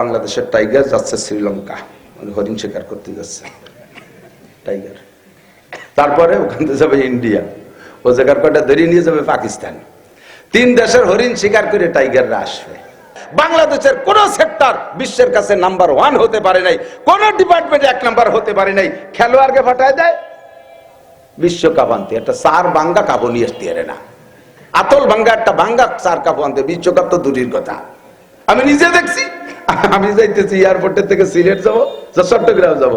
বাংলাদেশের টাইগার যাচ্ছে শ্রীলঙ্কা। মানে হরিণ শিকার করতে যাচ্ছে। টাইগার। তারপরে ওখান থেকে যাবে ইন্ডিয়া। ও জায়গার কটা ধরে নিয়ে যাবে পাকিস্তান। তিন দেশের হরিণ শিকার করে টাইগাররা আসবে। বাংলাদেশের কোন সেক্টর বিশ্বের কাছে নাম্বার ওয়ান হতে পারে নাই। কোন ডিপার্টমেন্ট এক নাম্বার হতে পারে নাই। খেলোয়াড়কে ফাটায় দেয়। বিশ্বকাপ আনতে একটা চার বাঙ্গা কাপড় নিয়ে আসতে না। আতল ভাঙ্গা একটা ভাঙ্গা চার কাপড় আনতে বিশ্বকাপ তো দূরের কথা। আমি নিজে দেখছি। আমি যাইতেছি এয়ারপোর্টের থেকে সিলেট যাব চট্টগ্রাম যাব।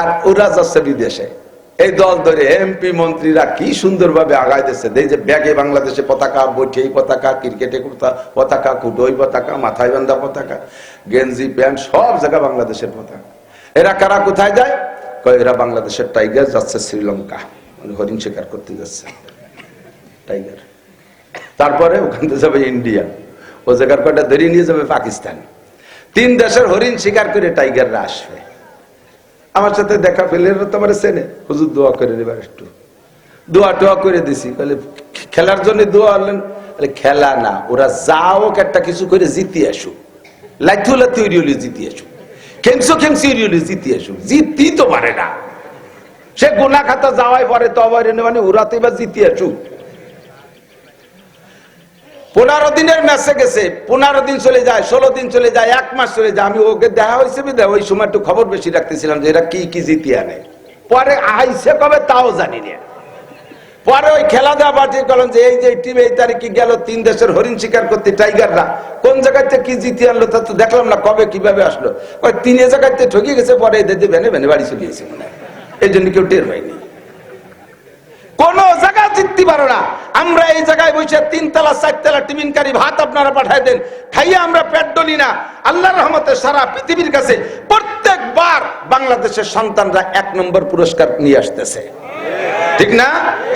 আর ওরা যাচ্ছে বিদেশে। এই দল ধরে এমপি মন্ত্রীরা কি সুন্দরভাবে দিচ্ছে। এই যে ব্যাগে বাংলাদেশে পতাকা বৈঠেই পতাকা, ক্রিকেটে পতাকা কুটোই পতাকা, মাথায় বান্ধা পতাকা, গেঞ্জি, প্যান্ট, সব জায়গা বাংলাদেশের পতাকা। এরা কারা কোথায় যায়? এরা বাংলাদেশের টাইগার, যাচ্ছে শ্রীলঙ্কা। মানে হরিণ শিকার করতে যাচ্ছে। টাইগার। তারপরে ওখান থেকে যাবে ইন্ডিয়া। ও জায়গার কয়টা ধরে নিয়ে যাবে? পাকিস্তান। তিন দেশের হরিণ শিকার করে টাইগাররা আসবে। আমার সাথে দেখা পেলে এরা তো আমার চেনে। হুজুর দোয়া করে দেবার একটু। দোয়া টোয়া করে দিছি। বলে খেলার জন্য দোয়া হলেন খেলা না, ওরা যাও একটা কিছু করে জিতে আসুক। লাইথু লাথু ইরিয়লি জিতে আসুক। খেংসো খেংসো ইরিয়লি জিতে আসুক। জিততেই তো পারে না। সে গুনা খাতা যাওয়াই পরে তো আবার মানে ওরা তো এবার জিতে আসুক। পনেরো দিনের ম্যাচে গেছে, পনেরো দিন চলে যায়, ষোলো দিন চলে যায়, এক মাস চলে যায়। আমি ওকে দেখা হয়েছে বিদে ওই সময় একটু খবর বেশি রাখতেছিলাম যে এরা কি কি জিতিয়ে আনে। পরে আইসে কবে তাও জানি না। পরে ওই খেলা দেওয়া পার্টি করলাম যে এই যে টিম এই তারিখে গেল তিন দেশের হরিণ শিকার করতে টাইগাররা কোন জায়গাতে কি জিতিয়ে আনলো তা তো দেখলাম না, কবে কীভাবে আসলো। ওই তিন জায়গাতে ঠকে গেছে, পরে এদের ভেনে ভেনে বাড়ি চলে গেছে মনে হয়। এই জন্য কেউ টের পাইনি কোন জায়গা জিততে পারো না। আমরা এই জায়গায় বসে তিনতলা, চারতলা টিফিনকারী ভাত আপনারা পাঠায় দেন। খাইয়ে আমরা পেট ডলি না। আল্লাহ রহমতে সারা পৃথিবীর কাছে প্রত্যেকবার বাংলাদেশের সন্তানরা এক নম্বর পুরস্কার নিয়ে আসতেছে। ঠিক না?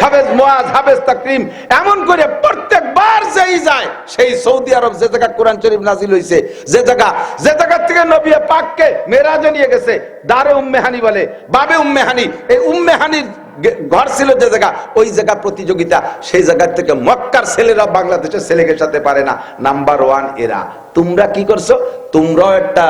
হাফেজ মোয়াজ হাফেজ তাকরিম, এমন করে প্রত্যেকবার যেই যায়, সেই সৌদি আরব যে জায়গা কোরআন শরীফ নাজিল হইছে, যে জায়গা যে জায়গা থেকে নবী পাককে মেরাজে নিয়ে গেছে, দারে উম্মেহানি বলে। বাবে উম্মেহানি এই উম্মেহানির ঘর ছিল যে জায়গা, ওই জায়গা প্রতিযোগিতা, সেই জায়গা থেকে মক্কার ছেলেরা বাংলাদেশের ছেলেকে সাথে পারে না। নাম্বার ওয়ান এরা। তোমরা কি করছ? তোমরাও একটা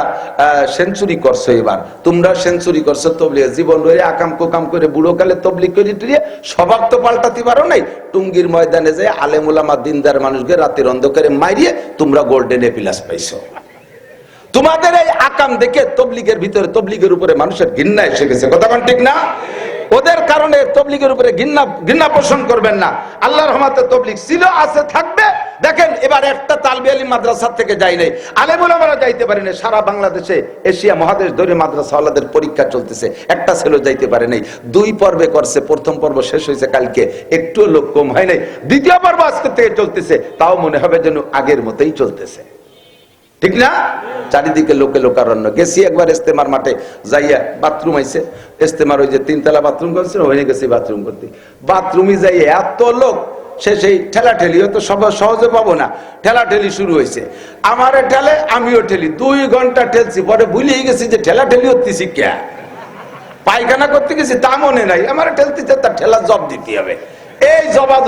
সেঞ্চুরি করছ এবার। তোমরা সেঞ্চুরি করছ তবলিগে। জীবন রয়ে আকাম কোকাম করে বুড়ো কালে তবলিগ করে টুরিয়ে স্বভাব তো পাল্টাতে পারো নাই। টুঙ্গির ময়দানে যে আলেমুলামা দিনদার মানুষকে রাতের অন্ধকারে মারিয়ে তোমরা গোল্ডেন এপিলাস পাইছো। তোমাদের এই আকাম দেখে তবলিগের ভিতরে, তবলিগের উপরে মানুষের ঘৃণা এসে গেছে। কথা ঠিক না? ওদের কারণে তবলিগের উপরে ঘৃণা ঘৃণা পোষণ করবেন না। আল্লাহর রহমতে তবলিগ ছিল, আছে, থাকবে। দেখেন, এবার একটা তালবি আলী মাদ্রাসা থেকে যাই নাই। আলেমুলামারা যাইতে পারে নাই, সারা বাংলাদেশে এশিয়া মহাদেশ ধরে মাদ্রাসাওয়ালাদের পরীক্ষা চলতেছে। একটা ছেলে যাইতে পারে নাই। দুই পর্বে করছে, প্রথম পর্ব শেষ হয়েছে কালকে। একটু লোক কম হয় নাই। দ্বিতীয় পর্ব আজকে থেকে চলতেছে। তাও মনে হবে যেন আগের মতোই চলতেছে। ঠিক না? চারিদিকে লোকে লোকারণ্য। গেছি একবার ইস্তেমার মাঠে, যাইয়া বাথরুম আইছে। ইস্তেমার ওই যে তিনতলা বাথরুম করছে ওখানে গেছি বাথরুম করতে। বাথরুমে যাই এত লোক, সে সেই ঠেলা ঠেলি তো সব সহজে পাবো না। ঠেলা ঠেলি শুরু হয়েছে আমারে ঠেলে, আমিও ঠেলি। দুই ঘণ্টা ঠেলছি, পরে ভুলেই গেছি যে ঠেলা ঠেলি হতেছি কে পায়খানা করতে গেছি তা মনে নাই। আমার ঠেলতে তার ঠেলা জব দিতে হবে। এই জবা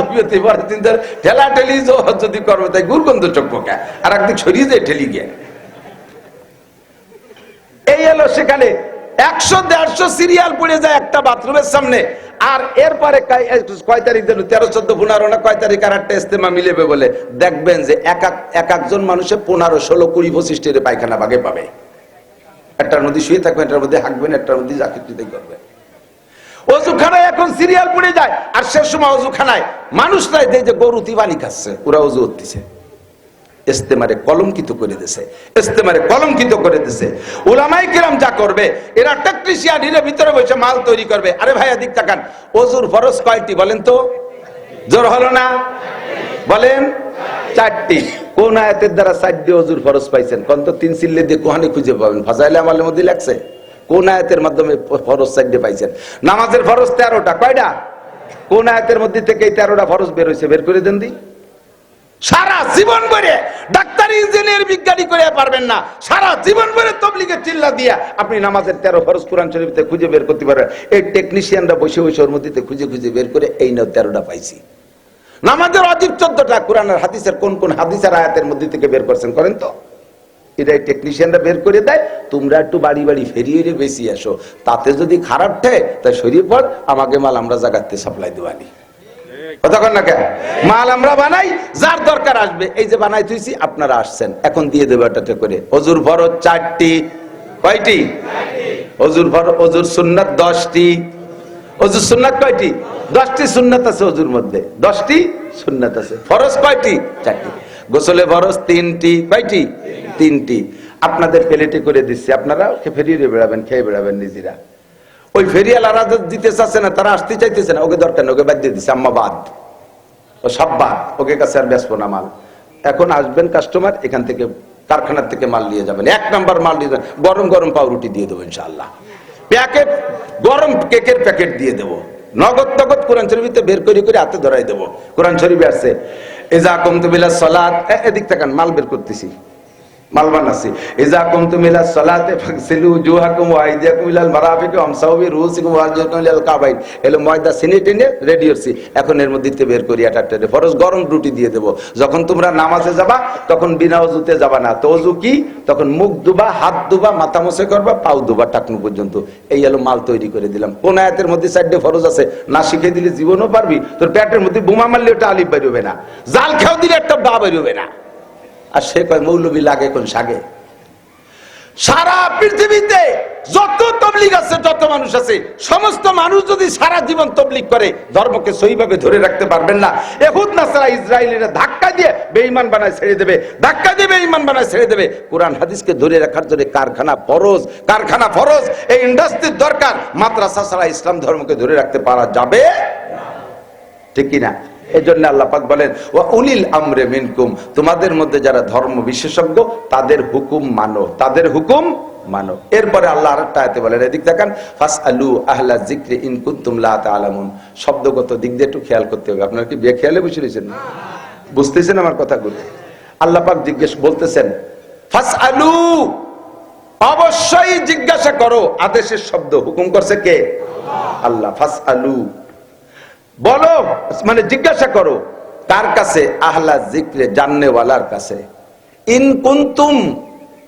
ঠেলা ঠেলি যদি করবে তাই গুরগন্ধ চোখবো কে আর একদিক সরিয়ে যায় ঠেলি গিয়ে। এই এলো সেখানে একশো দেড়শো সিরিয়াল পড়ে যায় একটা বাথরুমের সামনে। আর এরপরে কয় তারিখ দিল তেরো, চোদ্দ, পনেরো না কয় তারিখ আর একটা ইস্তেমা মিলেবে বলে দেখবেন যে এক এক এক একজন মানুষের পনেরো, ষোলো, কুড়ি, পঁচিশ পায়খানা বাগে পাবে। একটার মধ্যে শুয়ে থাকবেন একটার মধ্যে হাঁকবেন একটার মধ্যে চাকরিতে করবেন অজুখানায় এখন সিরিয়াল পড়ে যায়, আর সে সময় অজুখানায় মানুষ নাই দেয় যে গরু তিবানি খাচ্ছে, ওরা অজু উঠতেছে ইস্তেমারে কলঙ্কিত করে দিছে ইস্তেমারে কলঙ্কিত করে দিছে। ওলামাই কিরাম যা করবে, এরা টেকনিশিয়ান এর ভিতরে বসে মাল তৈরি করবে। আরে ভাই, এদিক তাকান, অজুর ফরজ কয়টি বলেন তো? জোর হলো না? বলেন, চারটি। কোন আয়াতের দ্বারা চারটি অজুর ফরজ পাইছেন? কোন তো তিন সিল্লে দিয়ে কোহানে খুঁজে পাবেন। ফাজাইলে আমাদের মধ্যে লাগছে কোন আয়াতের মাধ্যমে ফরজ চারটে পাইছেন? নামাজের ফরজ তেরোটা, কয়টা? কোন আয়াতের মধ্যে থেকে এই তেরোটা ফরজ বের হয়েছে বের করে দেন দি। সারা জীবন ভরে ডাক্তার, ইঞ্জিনিয়ার, বিজ্ঞানী করে পারবেন না। সারা জীবন ভরে তবলিগের চিল্লা দিয়া আপনি নামাজের তেরো ফরজ কোরআন শরীফতে খুঁজে বের করতে পারেন এই টেকনিশিয়ানরা বসে বসে ওর মধ্যে খুঁজে খুঁজে বের করে এই নাও তেরোটা পাইছি। নামাজের অজিব চোদ্দটা কোরআনের হাদিসের কোন কোন হাদিসের আয়াতের মধ্যে থেকে বের করছেন করেন তো? এটাই টেকনিশিয়ানরা বের করে দেয়, তোমরা একটু বাড়ি বাড়ি ফেরিয়ে বেশি আসো। তাতে যদি খারাপ ঠে তাই সরিয়ে পর আমাকে মাল আমরা জাগাতে সাপ্লাই দেওয়ানি। মাল আমরা বানাই, যার দরকার আসবে। এই যে বানাই আপনারা আসছেন। এখন দিয়ে করে। অজুর চারটি। কয়টি? অজুর ফরজ অজুর সুন্নাত দশটি। অজুর সুন্নাত কয়টি? দশটি সুন্নাত আছে অজুর মধ্যে। দশটি সুন্নাত আছে। ফরজ কয়টি? চারটি। গোসলে ফরজ তিনটি, কয়টি? তিনটি। আপনাদের প্লেটে করে দিচ্ছি। আপনারা ফেরিয়ে বেড়াবেন, খেয়ে বেড়াবেন নিজেরা। ওই ফেরিয়ালারা দিতে চাচ্ছে না, তারা আসতে চাইতেছে না। ওকে দরকার না ওকে বাদ দিয়ে দিচ্ছে, আম্মা বাদ। ও সব বাদ, ওকে কাছে আর বেসবো না মাল। এখন আসবেন কাস্টমার, এখান থেকে কারখানার থেকে মাল নিয়ে যাবেন। এক নাম্বার মাল নিয়ে যাবেন। গরম গরম পাউরুটি দিয়ে দেবো ইনশাল্লাহ প্যাকেট, গরম কেকের প্যাকেট দিয়ে দেবো। নগদ নগদ কোরআন শরীফতে বের করে করে হাতে ধরাই দেবো। কোরআন শরীফে আসছে এজা কমতুবিল্লা সলাদ এদিক তাকান মাল বের করতেছি। এলো যখন তোমরা নামাজে যাবা, তখন বিনা যাবা না। তো কি? তখন মুখ দুবা হাত দুবা মাথা মোছে করবা, পাও দুবা টাকনু পর্যন্ত। এই হলো মাল তৈরি করে দিলাম। কোন আয়াতের মধ্যে চারটে ফরজ আছে? না শিখে দিলে জীবনও পারবি। তোর পেটের মধ্যে বোমা মারলে ওটা আলিফ বেরোবে না। জাল খেয়েও দিলে একটা বা বেরোবে না। আর সে কয়, মৌলবী লাগে কোন সাগে সারা পৃথিবীতে যত তবলিগ আছে, যত মানুষ আছে, সমস্ত মানুষ যদি সারা জীবন তবলিগ করে, ধর্মকে সহিভাবে ধরে রাখতে পারবেন না। এহুদ, নাসারা, ইসরায়েলের ধাক্কা দিয়ে বেঈমান বানায় ছেড়ে দেবে, ধাক্কা দিয়ে বেঈমান বানায় ছেড়ে দেবে। কোরআন, হাদিসকে ধরে রাখার জন্য কারখানা ফরজ কারখানা ফরজ। এই ইন্ডাস্ট্রির দরকার, মাদ্রাসা ছাড়া ইসলাম ধর্মকে ধরে রাখতে পারা যাবে ঠিক কিনা? এই জন্য আল্লাহ পাক বলেন ও উলিল আমরে মিনকুম তোমাদের মধ্যে যারা ধর্ম বিশেষজ্ঞ, তাদের হুকুম মানো, তাদের হুকুম মানো। এরপরে আল্লাহ আরেকটা আয়াতে বলেন, এদিক দেখান ফাস আলু আহলা জিক্রি ইন কুনতুম লা তাআলামুন শব্দগত দিক দিয়ে একটু খেয়াল করতে হবে। আপনারা কি বেখেয়ালে বসে রয়েছেন? বুঝতেছেন আমার কথাগুলো? আল্লাহ পাক জিজ্ঞেস বলতেছেন ফাস আলু অবশ্যই জিজ্ঞাসা করো, আদেশের শব্দ হুকুম করছে কে? আল্লাহ ফাস আলু বলো মানে জিজ্ঞাসা করো তার কাছে? আহলা জিক্রে জাননেওয়ালার কাছে। ইন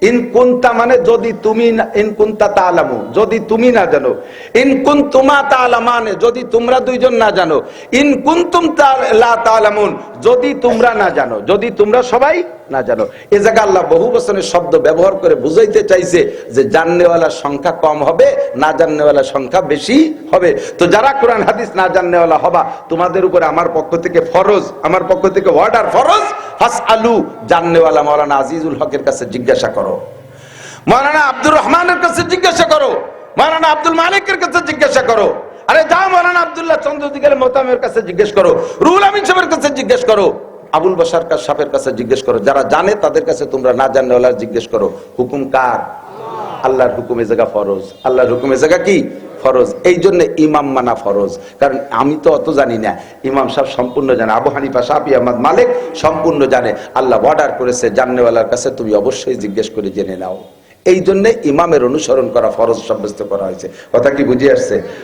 কুন্তুম ইন কুন্তা মানে যদি তুমি না- ইন কুন্তা তালামু যদি তুমি না জানো। ইন কুন্তুমা তালামানে যদি তোমরা দুইজন না জানো। ইন কুন্তুম তা- লা তালামুন যদি তোমরা না জানো। যদি তোমরা সবাই না জানো। এ জায়গা আল্লাহ বহু বছরের শব্দ ব্যবহার করে বুঝাইতে চাইছে যে জাননেওয়ালার সংখ্যা কম হবে, না জাননেওয়ালার সংখ্যা বেশি হবে। তো যারা কোরআন, হাদিস না জাননেওয়ালা হবা, তোমাদের উপরে আমার পক্ষ থেকে ফরজ, আমার পক্ষ থেকে অর্ডার ফরজ ফাস আলু জাননেওয়ালা মৌলানা আজিজুল হকের কাছে জিজ্ঞাসা করো। মৌলানা আব্দুর রহমানের কাছে জিজ্ঞাসা করো। মৌলানা আব্দুল মালিকের কাছে জিজ্ঞাসা করো। আরে যাও মৌলানা আবদুল্লাহ চন্দ্রদিগের মোতামের কাছে জিজ্ঞেস করো। রুল আমিন সাহেবের কাছে জিজ্ঞেস করো। আবুল বাসার সাফের কাছে জিজ্ঞেস করো। যারা জানে তাদের কাছে তোমরা না জানলে জিজ্ঞেস করো। হুকুম কার? আল্লাহর হুকুমে জায়গা ফরজ। আল্লাহর হুকুমে জায়গা কি? ফরজ। এই জন্য ইমাম মানা ফরজ। কারণ আমি তো অত জানি না। ইমাম সাহেব সম্পূর্ণ জানে। আবু হানিফা সাহি আহমদ, মালিক সম্পূর্ণ জানে। আল্লাহ অর্ডার করেছে, জাননেওয়ালার কাছে তুমি অবশ্যই জিজ্ঞেস করে জেনে নাও। এই জন্য ইমামের অনুসরণ করা ফরজ সাব্যস্ত করা হয়েছে। কথা কি বুঝিয়ে আসছে?